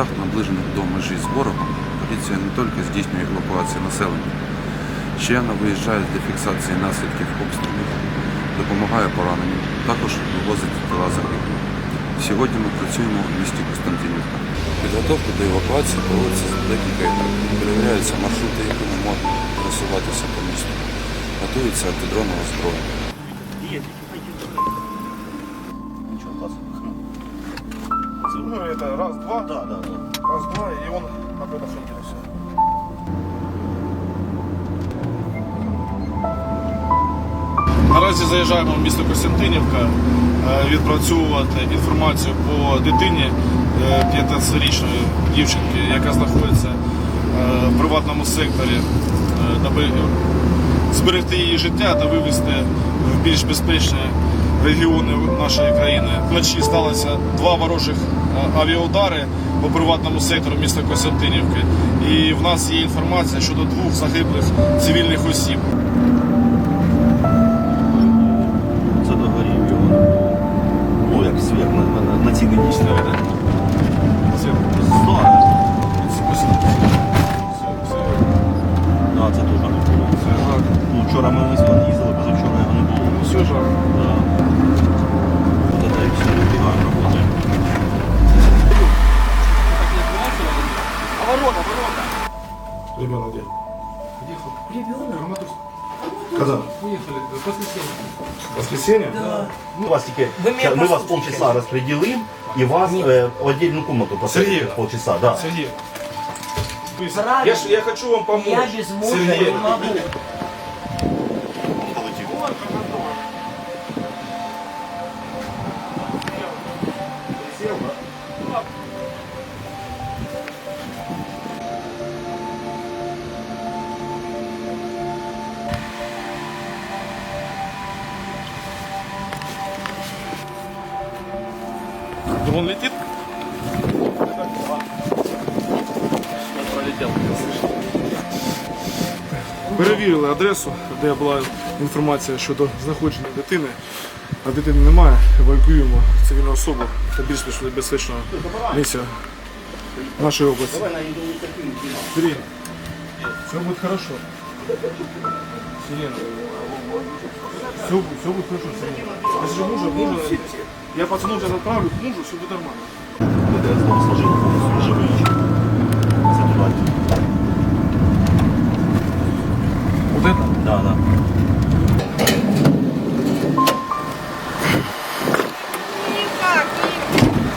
містах, наближених до межі з ворогом, поліція не тільки здійснює евакуацію населення, ще вона виїжджає для фіксації наслідків обстрілів, допомагає пораненим, також вивозить тіла загиблих. Сьогодні ми працюємо в місті Костянтинівка. Підготовка до евакуації проводиться за декілька етапів. Перевіряються маршрути, якими можна пересуватися по місту. Готується антидронова зброя. Ну, это раз, два, Да, да, да. раз, два, и он на предохранителе все. Наразі заїжджаємо в місто Костянтинівка е, відпрацьовувати інформацію по дитині е, 15-річної дівчинки, яка знаходиться е, в приватному секторі, е, даби зберегти її життя та вивезти в більш безпечні регіони нашої країни. Вночі сталося два ворожих е, авіаудари по приватному сектору міста Костянтинівки. І в нас є інформація щодо двох загиблих цивільних осіб. Це догорів його. Ну, як світ на, цій. Здорово. Да, це теж не було. Ну, вчора ми вон їздили, позавчора його не було. Все жах. воскресенье. Воскресенье? Мы вас теперь, Вы меня щас мы вас послушайте. полчаса распределим и вас э, в отдельную комнату посадим. Сергей. Полчаса, да. Сергей. То есть Правильно. Я, ж- я хочу вам помочь. Я без мужа Сергей. не могу. Дрон летит? Перевірили адресу, де була інформація щодо знаходження дитини. А дитини немає. Евакуюємо цивільну особу та більш безпечного місця нашої області. Три. Все будет хорошо. Сирена. Все, все будет хорошо, Сирена. Если же мужа, мужа, я пацанов сейчас отправлю к мужу, все будет нормально. Это знову сложили, живий. Це туди. Вот это? Да, да.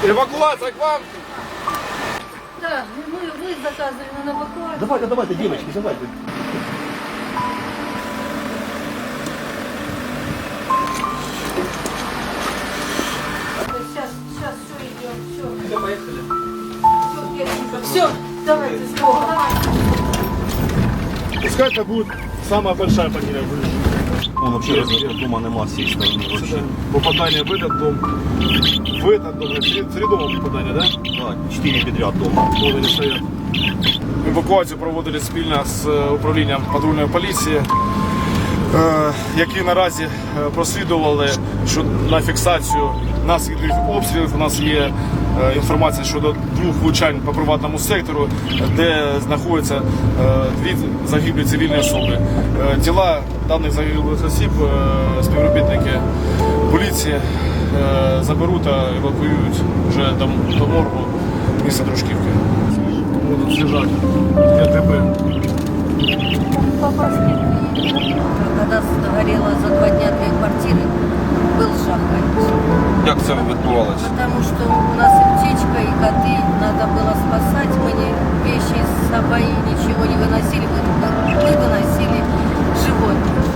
Эвакуация к вам! Да, мы, вы заказывали на эвакуацию. Давайте, давайте, девочки, давайте. Пускай это будет самая большая потеря в жизни. Ну, вообще, разве дома нема з цієї сторони вообще. Это попадание в этот дом, в этот дом, три, три дома попадания, да? Да, чотири підряд дома. Вот они стоят. Евакуацію проводили спільно з е, управлінням патрульної поліції, е, які наразі е, прослідували що на фіксацію наслідків обстрілів. У нас є е, інформація щодо двох влучань по приватному сектору, де знаходяться е, дві загиблі цивільні особи. Е, Тіла даних загиблих осіб е, співробітники поліції е, заберуть та евакуюють вже до, до моргу міста Дружківки. Будуть лежать ДТП Папа Когда сгорело за два дня две квартиры, был шаг, конечно. Як це відбувалося? Потому что у нас и птичка, и коты, надо было спасать. Мы не, вещи из собой ничего не выносили, мы, мы выносили животных.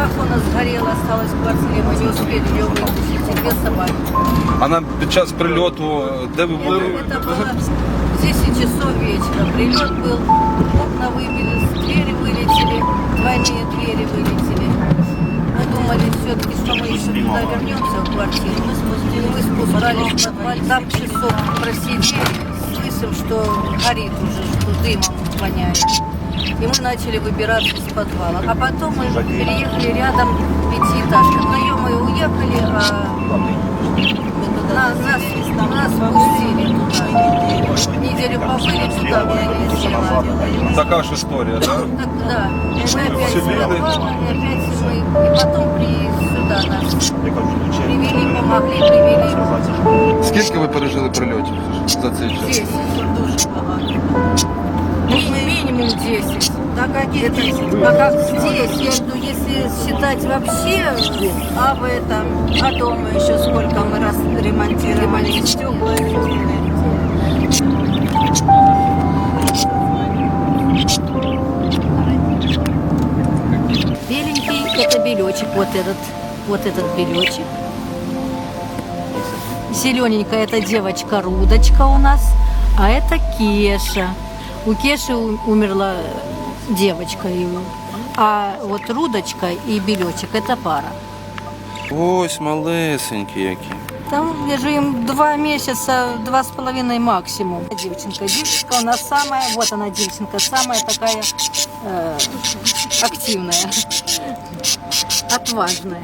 Черепаха у нас сгорела, осталась в квартире, мы не успели ее вытащить, и две собаки. А нам під час прильоту, де ви були? Это было в 10 часов вечера. Прилет был, окна выбили, двери вылетели, двойные двери вылетели. Мы думали все-таки, что мы еще туда вернемся в квартиру. Мы спустили, мы спускались в подвал, там часов просидели, слышим, что горит уже, что дымом воняет. И мы начали выбираться из подвала. А потом мы переехали рядом пятиэтажка. Ну, ё-моё, приехали, а нас, нас, нас пустили туда. Неделю побыли туда, я не села. Така ж історія, так? Так, да. И мы опять сюда, и опять мы, и потом при, сюда нас привели, помогли, привели. Скільки ви пережили прильотів за цей час? 10, дуже багато. Ми- Минимум 10. Да каких 10? А как здесь? Я иду, если считать вообще об этом, а дома еще сколько мы раз ремонтировали стекла. Беленький это белечек, вот этот, вот этот белечек. Зелененькая это девочка Рудочка у нас, а это Кеша. У Кеши умерла девочка его. А вот Рудочка и Белечек это пара. Ось малесенькі які. Там я же им два месяца, два с половиной максимум. Девчонка, девчонка у нас самая, вот она девчонка, самая такая э, активная, отважная.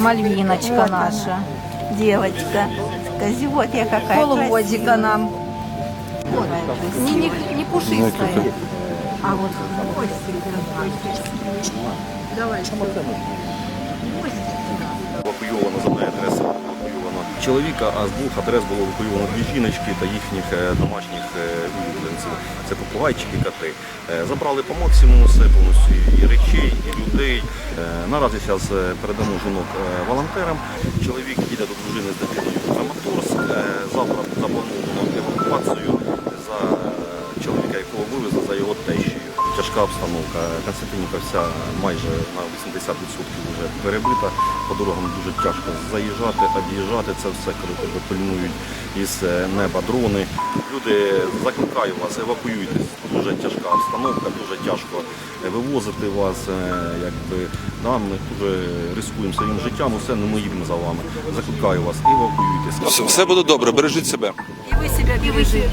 Мальвиночка наша, девочка. Козевотья какая Полугодика нам. Не, не, не пушистая, а вот Давай. Евакуйовано з одної адреси було евакуйовано чоловіка, а з двох адрес було евакуйовано дві жіночки та їхніх е, домашніх е, улюбленців. Це попугайчики, коти. Е, Забрали по максимуму все повністю і речей, і людей. Наразі зараз передамо жінок волонтерам. Чоловік їде до дружини з дитиною в Краматорськ. Завтра заплановано евакуацію за е, чоловіка, якого вивезли за його тещею. Тяжка обстановка. Константинівка вся майже на 80% вже перебита. По дорогам дуже тяжко заїжджати, об'їжджати це все, коли тебе пильнують із е, неба дрони. Люди, закликаю вас, евакуюйтесь. Дуже тяжка обстановка, дуже тяжко е, вивозити вас. е, Якби, да, ми дуже ризикуємо своїм життям, усе не ми їдемо за вами. Закликаю вас, евакуюйтесь. Все буде добре, бережіть себе. И вы себя бережите.